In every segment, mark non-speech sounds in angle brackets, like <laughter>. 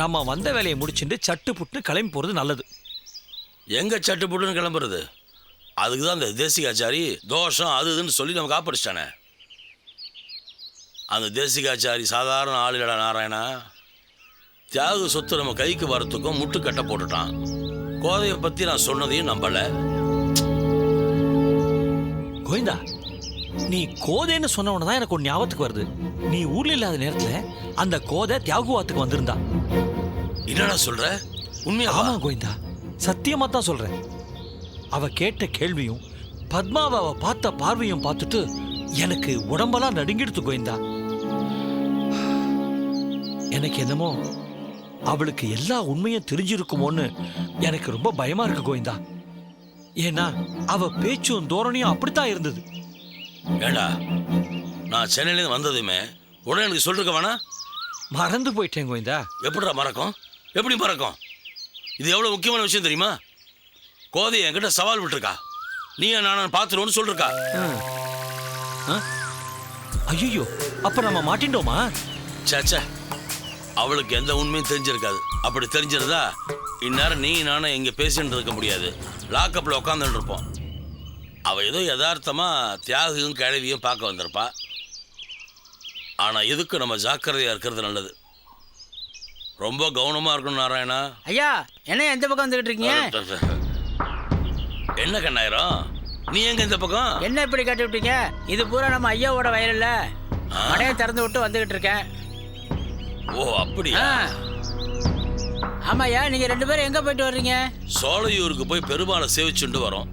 நம்ம வந்த வேலையை முடிச்சுட்டு சட்டு புட்டு கிளம்பி போறது நல்லது. எங்க சட்டு புட்டுன்னு கிளம்புறது? அதுக்கு தான் அந்த தேசிகாச்சாரி தோஷம் அது இதுன்னு சொல்லி நமக்கு காப்படிச்சிட்டானே அந்த தேசிகாச்சாரி சாதாரண ஆளுடா நாராயணா. தியாக சொத்து நம்ம கைக்கு வரத்துக்கும் முட்டுக்கட்டை போட்டுட்டான். கோதையை பற்றி நான் சொன்னதையும் நம்பலை. கோவிந்தா நீ கோதைன்னு சொன்ன உடனே தான் எனக்கு ஒரு ஞாபகத்துக்கு வருது. நீ ஊர்ல இல்லாத நேரத்துல அந்த கோதை தியாகுவாத்துக்கு வந்திருந்தா. என்னடா சொல்ற? உண்மையா ஆமா கோவிந்தா சத்தியமா தான் சொல்றேன். அவ கேட்ட கேள்வியும் பத்மாவை அவ பார்த்த பார்வையும் பார்த்துட்டு எனக்கு உடம்பெல்லாம் நடுங்கிடுத்து கோவிந்தா. எனக்கு என்னமோ அவளுக்கு எல்லா உண்மையும் தெரிஞ்சிருக்குமோன்னு எனக்கு ரொம்ப பயமா இருக்கு கோவிந்தா. ஏன்னா அவ பேச்சும் தோரணையும் அப்படித்தான் இருந்தது. ஏண்டா? நான் சென்னையிலேருந்து வந்ததுமே உடனே எனக்கு சொல்லிருக்க வேணா மறந்து போயிட்டேன் கோவிந்தா. எப்படிடா மறக்கும்? எப்படி மறக்கும்? இது எவ்வளோ முக்கியமான விஷயம் தெரியுமா? கோதை என்கிட்ட சவால் விட்டுருக்கா. நீ நான் பார்த்துருவோன்னு சொல்லிருக்கா. ஐயோ அப்ப நம்ம மாட்டிண்டோமா சேச்சே அவளுக்கு எந்த உண்மையும் தெரிஞ்சிருக்காது. அப்படி தெரிஞ்சிருந்தா இந்நேரம் நீ நானும் இங்கே பேசிட்டு இருக்க முடியாது. லாக்கப்பில் உட்காந்துட்டு இருப்போம். அவள் ஏதோ யதார்த்தமா தியாகியும் கிழவியும் பார்க்க வந்திருப்பா. ஆனால் எதுக்கு நம்ம ஜாக்கிரதையாக இருக்கிறது நல்லது? ரொம்ப கவனமாக இருக்கணும் நாராயணா. ஐயா என்ன எந்த பக்கம் வந்துகிட்டு இருக்கீங்க? என்ன கண்ணாயிரம்? நீ எங்க இந்த பக்கம்? என்ன இப்படி கட்டி விட்டீங்க? இது பூரா நம்ம ஐயாவோட வயலில். மடையை திறந்து விட்டு வந்துகிட்டு இருக்கேன். ஓ அப்படியா. ஆமாய்யா நீங்க ரெண்டு பேரும் எங்க போயிட்டு வர்றீங்க? சோழையூருக்கு போய் பெருமாளை சேவிச்சுண்டு வரோம்.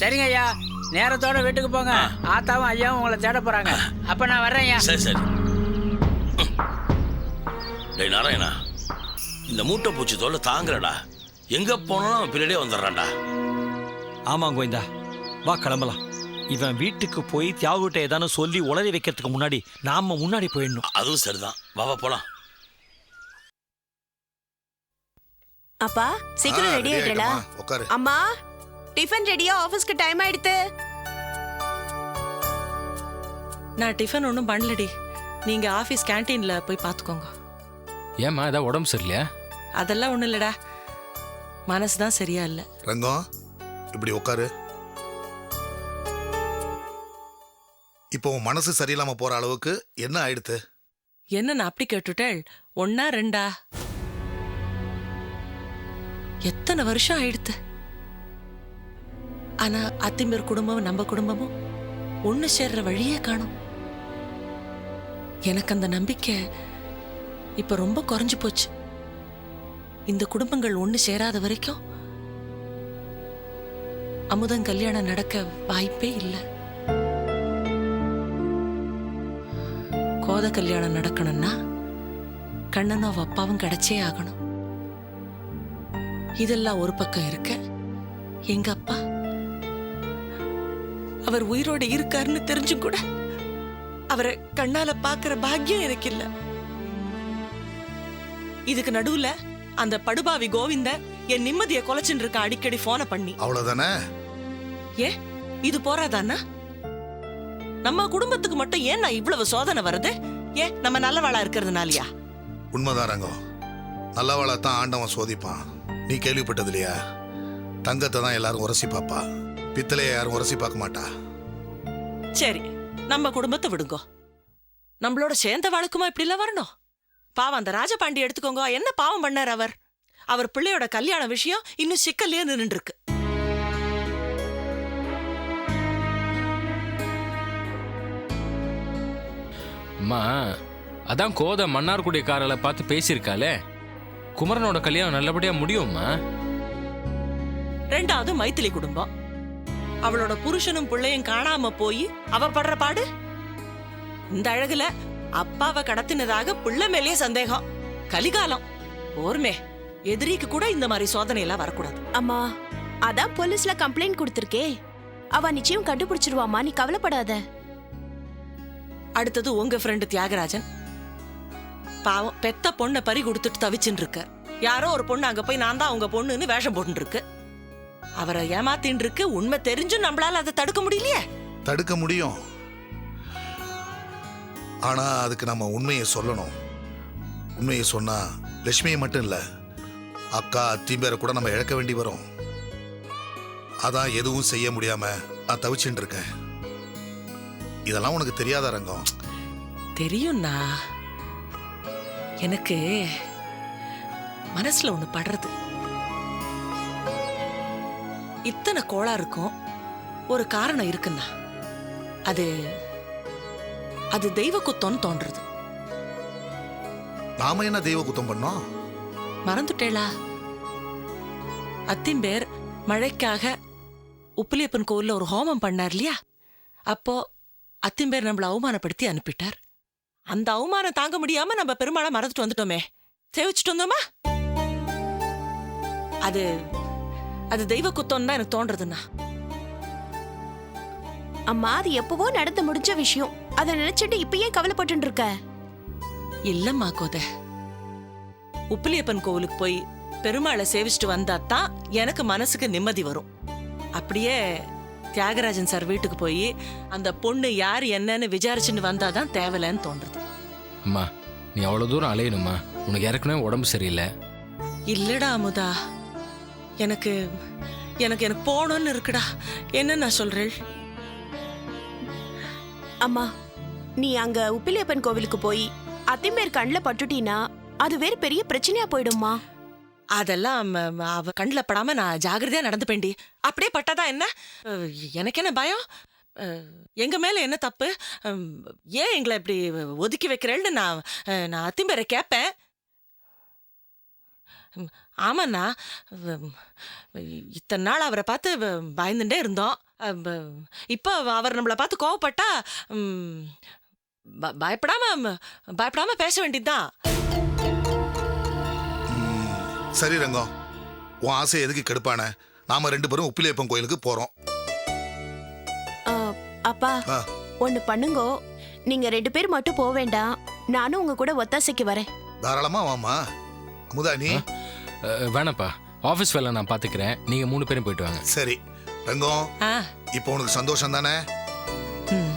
சரிங்க ஐயா நேரத்தோட வீட்டுக்கு போங்க. ஆத்தாவும் ஐயாவும் உங்களை தேட போறாங்க. அப்ப நான் வர்றேன் ஐயா சரி சரி. டேய் நாராயணா. இந்த மூட்டை பூச்சி தொல்லை தாங்குறடா. எங்க போனாலும் அவன் பின்னாடியே வந்துடுறான்டா. ஆமா கோவிந்தா. வா கிளம்பலாம். இவன் வீட்டுக்கு போய் தியாகுட்ட ஏதானு சொல்லி உளறி வைக்கிறதுக்கு முன்னாடி நாம முன்னாடி போயிடணும். அதுவும் சரிதான். வா வா போலாம். அப்பா சீக்கிரம் ரெடி ஆயிட்டல? உட்காரு. அம்மா. டிஃபன் ரெடியா ஆபீஸ்க்கு டைம் ஆயிடுத்து. நான் டிஃபன் ஒன்றும் பண்ணலடி. நீங்க ஆஃபீஸ் கேண்டீன்ல போய் பார்த்துக்கோங்க ஏம்மா ஏதாவது உடம்பு சரியில்லையா? அதெல்லாம் ஒன்றும் இல்லடா. மனசு தான் சரியா இல்லை. ரங்கம் இப்படி உட்காரு இப்போ உன் மனசு சரியில்லாம போற அளவுக்கு என்ன ஆயிடுத்து? என்ன நான் அப்படி கேட்டுட்டேள்? ஒன்னா ரெண்டா? எத்தனை வருஷம் ஆயிடுத்து? ஆனா அத்திமீர் குடும்பமும் நம்ம குடும்பமும் ஒண்ணு சேர்ற வழியே காணும். எனக்கு அந்த நம்பிக்கை இப்ப ரொம்ப குறைஞ்சு போச்சு. இந்த குடும்பங்கள் ஒண்ணு சேராத வரைக்கும் அமுதம் கல்யாணம் நடக்க வாய்ப்பே இல்லை. கோத கல்யாணம் நடக்கணும்னா கண்ணனும் அவ அப்பாவும் கிடைச்சே ஆகணும். இதெல்லாம் ஒரு பக்கம் இருக்க எங்க அப்பா? அவர் உயிரோட இருக்காருன்னு தெரிஞ்சும் கூட அவரை கண்ணால பாக்குற பாக்கியம் எனக்கு இல்ல இதுக்கு நடுவுல அந்த படுபாவி கோவிந்த என் நிம்மதியை குலைச்சுட்டு இருக்கான் அடிக்கடி போனை பண்ணி. அவ்வளவுதானே? ஏ இது போறாதானா? நம்ம குடும்பத்துக்கு மட்டும் ஏன் நான் இவ்வளவு சோதனை வருது ஏன் நம்ம நல்லவாளா இருக்கிறதுனாலயா? உண்மைதான் ரங்கம். நல்லவாளை தான் ஆண்டவன் சோதிப்பான். நீ கேள்விப்பட்டது இல்லையா தங்கத்தை தான் எல்லாரும் உரசி பாப்பா பித்தளைய யாரும் உரசி பார்க்க மாட்டா. சரி நம்ம குடும்பத்தை விடுங்கோ. நம்மளோட சேர்ந்த வழக்குமா இப்படி எல்லாம் வரணும்? பாவம் அந்த ராஜபாண்டி எடுத்துக்கோங்க. என்ன பாவம் பண்ணார் அவர்? அவர் பிள்ளையோட கல்யாண விஷயம் இன்னும் சிக்கல்லையே நின்று இருக்கு அம்மா அதான் கோதை மன்னார்குடி காரலை பார்த்து பேசியிருக்காளே. குமரனோட கல்யாணம் நல்லபடியா முடியும்மா ரெண்டாவது மைத்திலி குடும்பம். அவளோட புருஷனும் பிள்ளையும் காணாம போய் அவ படுற பாடு? இந்த அழகுல அப்பாவை கடத்தினதாக பிள்ளை மேலேயே சந்தேகம். கலிகாலம். ஓர்மே எதிரிக்கு கூட இந்த மாதிரி சோதனை எல்லாம் வரக்கூடாது. அம்மா அதான் போலீஸ்ல கம்ப்ளைண்ட் கொடுத்திருக்கே. அவ நிச்சயம் கண்டுபிடிச்சிருவாமா நீ கவலைப்படாத. அடுத்தது உங்க ஃப்ரெண்டு தியாகராஜன். பாவம் பெத்த பொண்ணை பறி கொடுத்துட்டு தவிச்சுன்னு இருக்க. யாரோ ஒரு பொண்ணு அங்க போய் நான் தான் அவங்க பொண்ணுன்னு வேஷம் போட்டுன்னு இருக்கு. அவரை ஏமாத்தின்னு இருக்கு உண்மை தெரிஞ்சும் நம்மளால அதை தடுக்க முடியலையே. தடுக்க முடியும். ஆனா அதுக்கு நம்ம உண்மையை சொல்லணும். உண்மையை சொன்னா லட்சுமியை மட்டும் இல்ல அக்கா அத்தி பேரை கூட நம்ம இழக்க வேண்டி வரும். அதான் எதுவும் செய்ய முடியாம நான் தவிச்சுட்டு இருக்கேன். இதெல்லாம் உனக்கு தெரியாத ரங்கம்? தெரியும்ண்ணா எனக்கு மனசுல ஒண்ணு படுறது. இத்தனை கோளாறுக்கும் ஒரு காரணம் இருக்குண்ணா அது அது தெய்வ குத்தம்னு தோன்றது நாம என்ன தெய்வ குத்தம் பண்ணோம்? மறந்துட்டேளா? அத்திம்பேர் மழைக்காக உப்பிலியப்பன் கோவில்ல ஒரு ஹோமம் பண்ணார் இல்லையா? அப்போ அத்திம்பேர் நம்மள அவமானப்படுத்தி அனுப்பிட்டார். அந்த அவமானம் தாங்க முடியாம நம்ம பெருமாளை மறந்துட்டு வந்துட்டோமே. சேவிச்சுட்டு வந்தோமா? அது அது தெய்வ குத்தம் தான் எனக்கு தோன்றதுண்ணா. அம்மா அது எப்பவோ நடந்து முடிஞ்ச விஷயம். அதை நினைச்சிட்டு இப்ப ஏன் கவலைப்பட்டு இருக்க இல்லம்மா கோத. உப்பிலியப்பன் கோவிலுக்கு போய் பெருமாளை சேவிச்சுட்டு வந்தா தான் எனக்கு மனசுக்கு நிம்மதி வரும். அப்படியே தியாகராஜன் சார் வீட்டுக்கு போய் அந்த பொண்ணு யார் என்னன்னு விசாரிச்சுன்னு வந்தாதான் தேவலைன்னு தோன்றுது. அம்மா நீ அவ்வளோ தூரம் அலையணுமா உனக்கு ஏற்கனவே உடம்பு சரியில்லை. இல்லடா அமுதா. எனக்கு எனக்கு எனக்கு போகணும்னு இருக்குடா. என்ன நான் சொல்றேன்? அம்மா நீ அங்க உப்பிலியப்பன் கோவிலுக்கு போய் அத்திம்பேர் கண்ணில் பட்டுட்டீனா அது வேற பெரிய பிரச்சனையா போயிடும்மா. அதெல்லாம் ம, அவ கண்ணில் படாம நான் ஜாகிரதையா நடந்துப்பேன்டி. அப்படியே பட்டாதான் என்ன? அஹ், எனக்கு என்ன பயம்? அஹ், எங்க மேல என்ன தப்பு? அம், ஏன் எங்களை இப்படி ஒதுக்கி வைக்கிறேன்னு நான் அஹ், நான் அத்திம்பேரை கேட்பேன் ம், ஆமாண்ணா. இத்தனை நாள் அவரை பார்த்து வ- பயந்துட்டே இருந்தோம். ப- இப்போ அவர் நம்மளை பார்த்து கோவப்பட்டா ப- பயப்படாம பயப்படாம பேச வேண்டியதுதான். சரி ரங்கம். உன் ஆசை எதுக்கு கெடுப்பான? நாம ரெண்டு பேரும் உப்பிலியப்பன் கோயிலுக்கு போறோம். ஆ, அப்பா ஆ. ஒன்னு பண்ணுங்கோ. நீங்க ரெண்டு பேர் மட்டும் போக வேண்டாம். நானும் உங்க கூட ஒத்தாசைக்கு வரேன். தாராளமா வாமா அமுதா நீ வேணாப்பா ஆஃபீஸ் வேலை நான் பார்த்துக்கிறேன் நீங்கள் மூணு பேரும் போயிட்டு வாங்க. சரி. ரங்கம் இப்போ உனக்கு சந்தோஷம் தானே? ம்.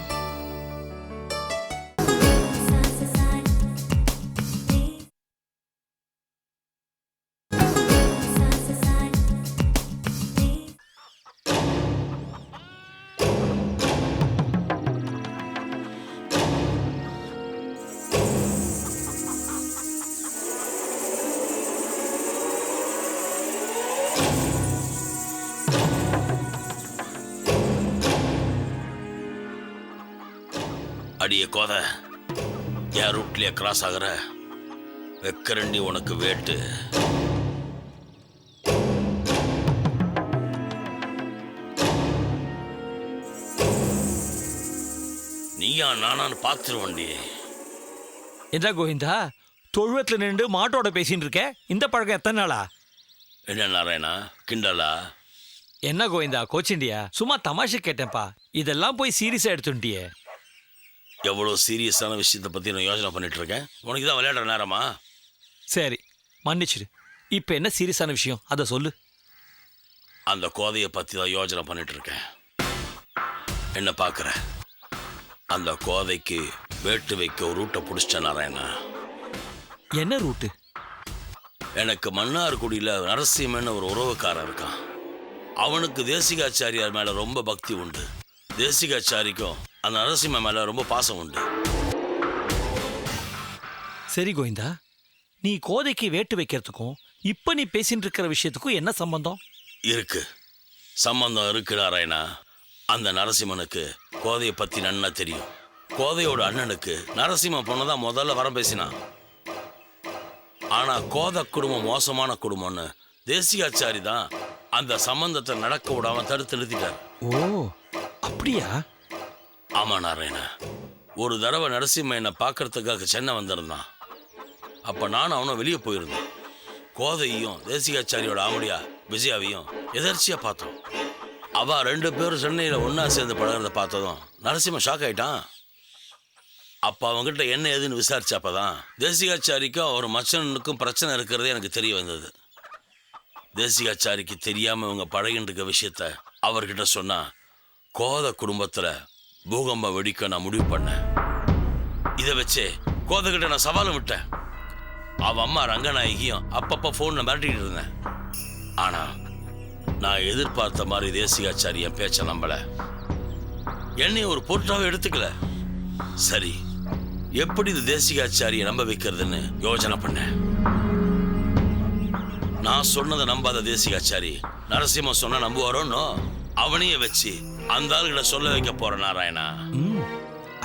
அடிய கோத என் ரூட்லயே கிராஸ் ஆகுற. வெக்கரண்டி உனக்கு வேட்டு. நீயா நானான்னு பார்த்துருவண்டி என்ன கோவிந்தா? தொழுவத்துல நின்று மாட்டோட பேசின்னு இருக்க? இந்த பழக்கம் எத்தனை நாளா? என்ன நாராயணா? கிண்டலா? என்ன கோவிந்தா கோச்சிண்டியா? சும்மா தமாஷை கேட்டேன்ப்பா. இதெல்லாம் போய் சீரியஸா எடுத்துட்டியே எவ்வளோ சீரியஸான விஷயத்தை பற்றி நான் யோசனை பண்ணிட்டு இருக்கேன் உனக்கு தான் விளையாடுற நேரமா? சரி மன்னிச்சிடு. இப்போ என்ன சீரியஸான விஷயம்? அதை சொல்லு. அந்த கோதையை பற்றி தான் யோசனை பண்ணிட்டு இருக்கேன் என்ன பார்க்குற? அந்த கோதைக்கு வேட்டு வைக்க ஒரு ரூட்டை பிடிச்சிட்டேன் நாராயணா. என்ன ரூட்டு? எனக்கு மன்னார்குடியில் நரசிம்மன் ஒரு உறவுக்காரன் இருக்கான். அவனுக்கு தேசிகாச்சாரியார் மேலே ரொம்ப பக்தி உண்டு. தேசிகாச்சாரிக்கும் அந்த நரசிம்ம மேலே ரொம்ப பாசம் உண்டு. சரி கோவிந்தா. நீ கோதைக்கு வேட்டு வைக்கிறதுக்கும் இப்போ நீ பேசிட்டு இருக்கிற விஷயத்துக்கும் என்ன சம்பந்தம்? இருக்கு. சம்பந்தம் இருக்கு நாராயணா அந்த நரசிம்மனுக்கு கோதையை பற்றி நன்னா தெரியும். கோதையோட அண்ணனுக்கு நரசிம்ம பொண்ணு தான் முதல்ல வரம் பேசினான். ஆனா கோதை குடும்பம் மோசமான குடும்பம்னு தேசிகாச்சாரி தான் அந்த சம்பந்தத்தை நடக்க விடாம தடுத்து நிறுத்திட்டார். ஓ அப்படியா? ஆமா நாராயண. ஒரு தடவை நரசிம்ம என்னை பார்க்கறதுக்காக சென்னை வந்திருந்தான். அப்போ நானும் அவனும் வெளியே போயிருந்தோம். கோதையையும் தேசிகாச்சாரியோட ஆமுடியா விஜயாவையும் எதர்ச்சியாக பார்த்தோம். அவ ரெண்டு பேரும் சென்னையில் ஒன்றா சேர்ந்து பழகிறத பார்த்ததும் நரசிம்ம ஷாக் ஆயிட்டான். அப்போ அவங்ககிட்ட என்ன ஏதுன்னு விசாரிச்சப்பதான் தேசிகாச்சாரிக்கும் அவர் மச்சனுக்கும் பிரச்சனை இருக்கிறதே எனக்கு தெரிய வந்தது. தேசிகாச்சாரிக்கு தெரியாமல் இவங்க பழகிட்டு இருக்க விஷயத்த அவர்கிட்ட சொன்னால் கோத குடும்பத்தில் பூகம்பம் வெடிக்க நான் முடிவு பண்ணேன். இதை வச்சே கோதகிட்ட நான் சவாலும் விட்டேன். அவன் அம்மா ரங்கநாயகியும் அப்பப்போ ஃபோனில் மிரட்டிக்கிட்டு இருந்தேன். ஆனால் நான் எதிர்பார்த்த மாதிரி தேசிகாச்சாரி என் பேச்ச நம்பல. என்னையும் ஒரு பொருட்டாவே எடுத்துக்கல. சரி எப்படி இந்த தேசிகாச்சாரியை நம்ப வைக்கிறதுன்னு யோஜனை பண்ணேன். நான் சொன்னதை நம்பாத தேசிகாச்சாரி நரசிம்ம சொன்ன நம்புவாரோன்னு அவனையே வச்சு அந்த ஆளுகிட்ட சொல்ல வைக்க போறேன் நாராயணா. ம்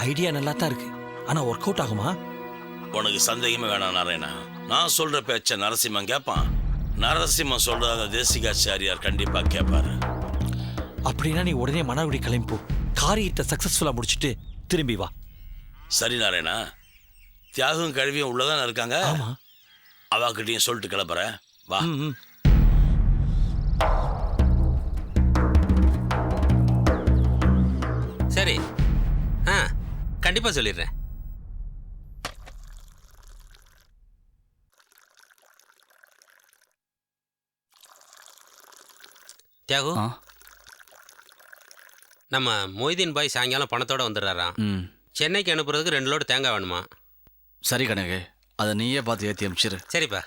ஐடியா நல்லா தான் இருக்கு. ஆனா ஒர்க் அவுட் ஆகுமா? உனக்கு சந்தேகமே வேணாம் நாராயணா. நான் சொல்ற பேச்ச நரசிம்மன் கேட்பான் நரசிம்மன் சொல்றத தேசிகாச்சாரியார் கண்டிப்பா கேட்பாரு அப்படின்னா நீ உடனே மனவடி கிளம்பி காரியத்தை சக்சஸ்ஃபுல்லா முடிச்சிட்டு திரும்பி வா. சரி நாராயணா. தியாகம் கழுவியும் உள்ளதானே இருக்காங்க? ஆமா. அவாக்கிட்டையும் சொல்லிட்டு கிளம்புறேன் வா. ம், ம். சரி. ஆ கண்டிப்பாக சொல்லிடுறேன். தியாகு நம்ம மொய்தீன் பாய் சாயங்காலம் பணத்தோட வந்துடுறாராம் ம். சென்னைக்கு அனுப்புறதுக்கு ரெண்டு லோடு தேங்காய் வேணுமா? சரி கணக்கு அதை நீயே பார்த்து ஏற்றி அமிச்சிரு. சரிப்பா.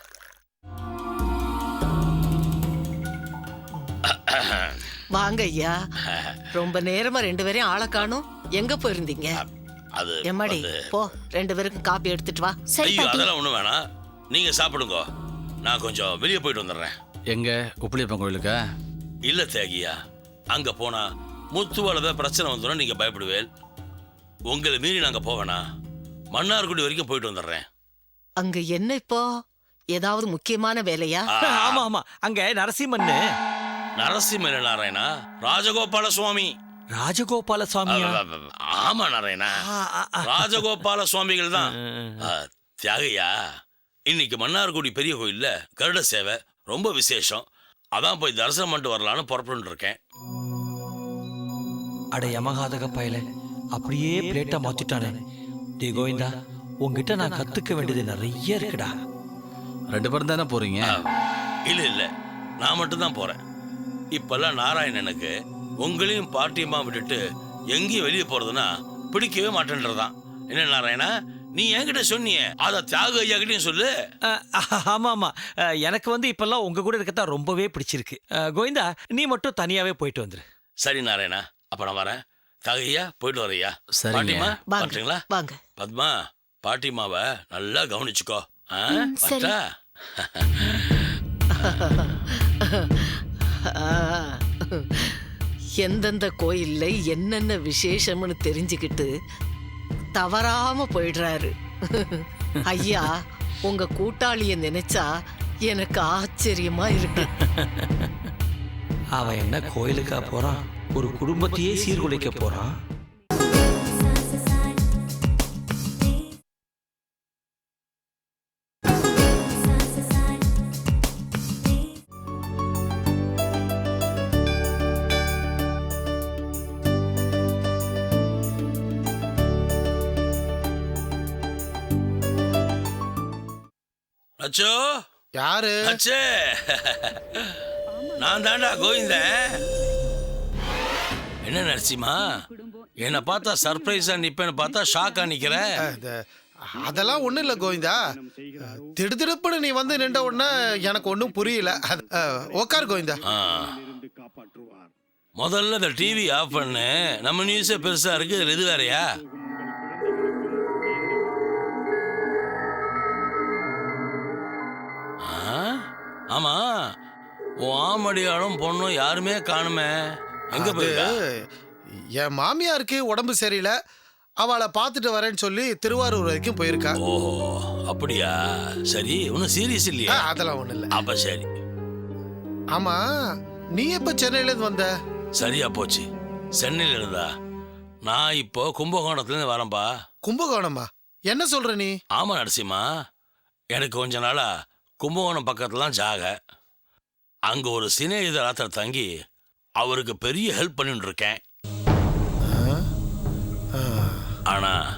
வாங்க ஐயா. <laughs> ரொம்ப நேரமா ரெண்டு பேரையும் ஆளை காணும். எங்க போயிருந்தீங்க? அது எம்மாடி போ ரெண்டு பேருக்கும் காப்பி எடுத்துட்டு வா. சரி ஐயோ பாட்டி. அதெல்லாம் ஒண்ணும் வேணாம். நீங்க சாப்பிடுங்க. நான் கொஞ்சம் வெளியே போயிட்டு வந்துடுறேன். எங்க? உப்பிலியப்பன் கோயிலுக்கா? இல்ல தேகியா அங்க போனா முத்துவால தான் பிரச்சனை வந்துடும் நீங்க பயப்படுவேல் உங்களை மீறி நாங்க போவேனா? மன்னார்குடி வரைக்கும் போயிட்டு வந்துடுறேன். அங்க என்ன இப்போ? ஏதாவது முக்கியமான வேலையா? ஆமா ஆமா. அங்க நரசிம்மன்னு. நரசிம்ம நாராயணா ராஜகோபால சுவாமி ராஜகோபால சுவாமியா ஆமா நாராயணா. ராஜகோபால சுவாமிகள் தான் <laughs> தியாகையா? இன்னைக்கு மன்னார்குடி பெரிய கோயில்ல கருட சேவை ரொம்ப விசேஷம். அதான் போய் தரிசனம் பண்ணிட்டு வரலான்னு புறப்பட்டு இருக்கேன். அட யமகாதக பயல அப்படியே பிளேட்டா மாத்திட்டானே. டே கோவிந்தா உன்கிட்ட நான் கத்துக்க வேண்டியது நிறைய இருக்குடா. ரெண்டு பேரும் தானே போறீங்க? இல்ல இல்ல. நான் மட்டும் தான் போறேன். இப்பெல்லாம் நாராயணனுக்கு உங்களையும் பாட்டியமா விட்டுட்டு எங்கேயும் வெளியே போறதுன்னா பிடிக்கவே மாட்டேன்றதான் என்ன நாராயணா? நீ என்கிட்ட சொன்னியே அத தியாக ஐயா கிட்டயும் சொல்லு ஆமா ஆமா. எனக்கு வந்து இப்பெல்லாம் உங்க கூட இருக்கத்தான் ரொம்பவே பிடிச்சிருக்கு. கோவிந்தா நீ மட்டும் தனியாவே போயிட்டு வந்துரு. சரி நாராயணா அப்ப நான் வரேன். தியாகையா போயிட்டு வரையா. பாட்டிமா வாங்க பாட்டுங்களா வாங்க. பத்மா பாட்டிமாவை நல்லா கவனிச்சுக்கோ. ஆ? <laughs> <laughs> எந்தெந்த கோயில்ல என்னென்ன விசேஷம்னு தெரிஞ்சுக்கிட்டு தவறாம போயிடுறாரு. <laughs> ஐயா உங்க கூட்டாளிய நினைச்சா எனக்கு ஆச்சரியமா இருக்கு. <laughs> அவன் என்ன கோயிலுக்கா போறான்? ஒரு குடும்பத்தையே சீர்குலைக்க போறான்? அச்சோ. யாரு? அச்சே. நான் தாண்டா கோவிந்தன். என்ன நரசிம்மா? என்னை பார்த்தா சர்ப்ரைஸா நிப்பேன்னு பார்த்தா ஷாக்கா நிக்கிற? இந்த, அதெல்லாம் ஒண்ணும் இல்ல கோவிந்தா. திடுதிடுப்புன்னு நீ வந்து நின்ற உடனே எனக்கு ஒன்றும் புரியல. உக்கார் கோவிந்தா. முதல்ல இந்த டிவி ஆஃப் பண்ணு. நம்ம நியூஸே பெருசா இருக்கு இதுல இது வேறயா? ஆமா. உன் ஆமடியாலும் பொண்ணும் யாருமே காணுமே. எங்க போயிருக்கா? என் மாமியாருக்கு உடம்பு சரியில்லை. அவளை பார்த்துட்டு வரேன்னு சொல்லி திருவாரூர் வரைக்கும் போயிருக்கா. ஓஹோ அப்படியா? சரி ஒன்றும் சீரியஸ் இல்லையா? அதெல்லாம் ஒண்ணும் இல்ல. அப்ப சரி. ஆமா நீ எப்ப சென்னையில இருந்து வந்த? சரியா போச்சு. சென்னையில இருந்தா. நான் இப்போ கும்பகோணத்துல இருந்து வரேன்பா. கும்பகோணமா? என்ன சொல்ற நீ? ஆமா நரசிம்மா. எனக்கு கொஞ்ச நாளா கும்பகோணம் பக்கத்துலாம் ஜாக. அங்க ஒரு சிநேகித ராத்திர தங்கி அவருக்கு பெரிய ஹெல்ப் பண்ணிட்டு இருக்கேன். ஆனா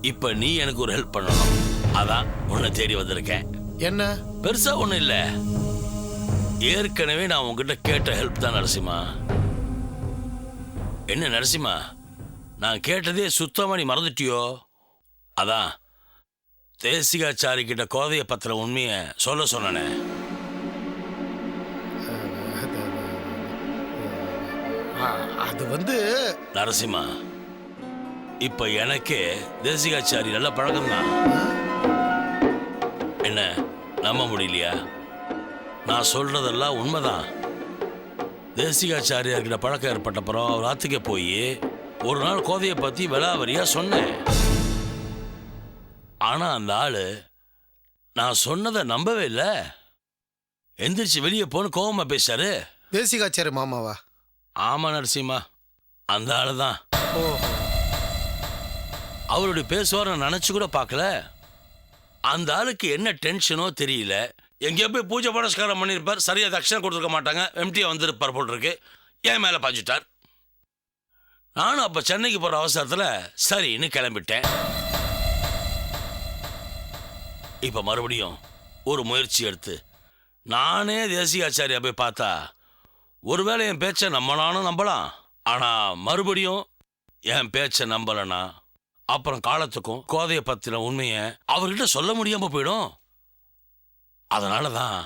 இப்ப நீ எனக்கு ஒரு ஹெல்ப் பண்ணணும். அதான் உன்னை தேடி வந்திருக்கேன். என்ன? பெருசா ஒண்ணும் இல்ல. ஏற்கனவே நான் உங்ககிட்ட கேட்ட ஹெல்ப் தான் நரசிம்மா. என்ன நரசிம்மா? நான் கேட்டதே சுத்தமா நீ மறந்துட்டியோ? அதான் தேசிகாச்சாரி கிட்ட கோதைய பத்திர உண்மையை சொல்ல சொன்னனே. அது வந்து நரசிம்மா இப்ப எனக்கே தேசிகாச்சாரி நல்ல பழக்கம்தான். என்ன நம்ப முடியலையா? நான் சொல்றதெல்லாம் உண்மைதான். தேசிகாச்சாரியார்கிட்ட பழக்கம் ஏற்பட்டப்புறம் அவர் ஆத்துக்கே போய் ஒரு நாள் கோதையை பத்தி விலாவரியா சொன்னேன். ஆனா அந்த ஆளு நான் சொன்னதை நம்பவே இல்லை. எந்திரிச்சு வெளியே போன்னு கோவமா பேசாரு தேசிகாச்சாரி மாமாவா? ஆமா நரசிம்மா. அந்த ஆளு தான். ஓ. அவருடைய பேசுவார் நான் நினைச்சு கூட பார்க்கல. அந்த ஆளுக்கு என்ன டென்ஷனோ தெரியல. எங்கேயோ போய் பூஜை புனஸ்காரம் பண்ணியிருப்பார் சரியா தட்சணை கொடுத்துருக்க மாட்டாங்க. எம்டியா வந்திருப்பார் போல் இருக்கு என் மேலே பாஞ்சிட்டார் நானும் அப்போ சென்னைக்கு போகிற அவசரத்தில் சரின்னு கிளம்பிட்டேன். இப்போ மறுபடியும் ஒரு முயற்சி எடுத்து. நானே தேசிய ஆச்சாரியா போய் பார்த்தா ஒருவேளை என் பேச்சை நம்பலானும் நம்பலாம். ஆனால் மறுபடியும் என் பேச்சை நம்பலனா அப்புறம் காலத்துக்கும் கோதைய பற்றின உண்மையை அவர்கிட்ட சொல்ல முடியாம போயிடும். அதனால தான்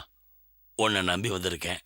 உன்னை நம்பி வந்திருக்கேன்.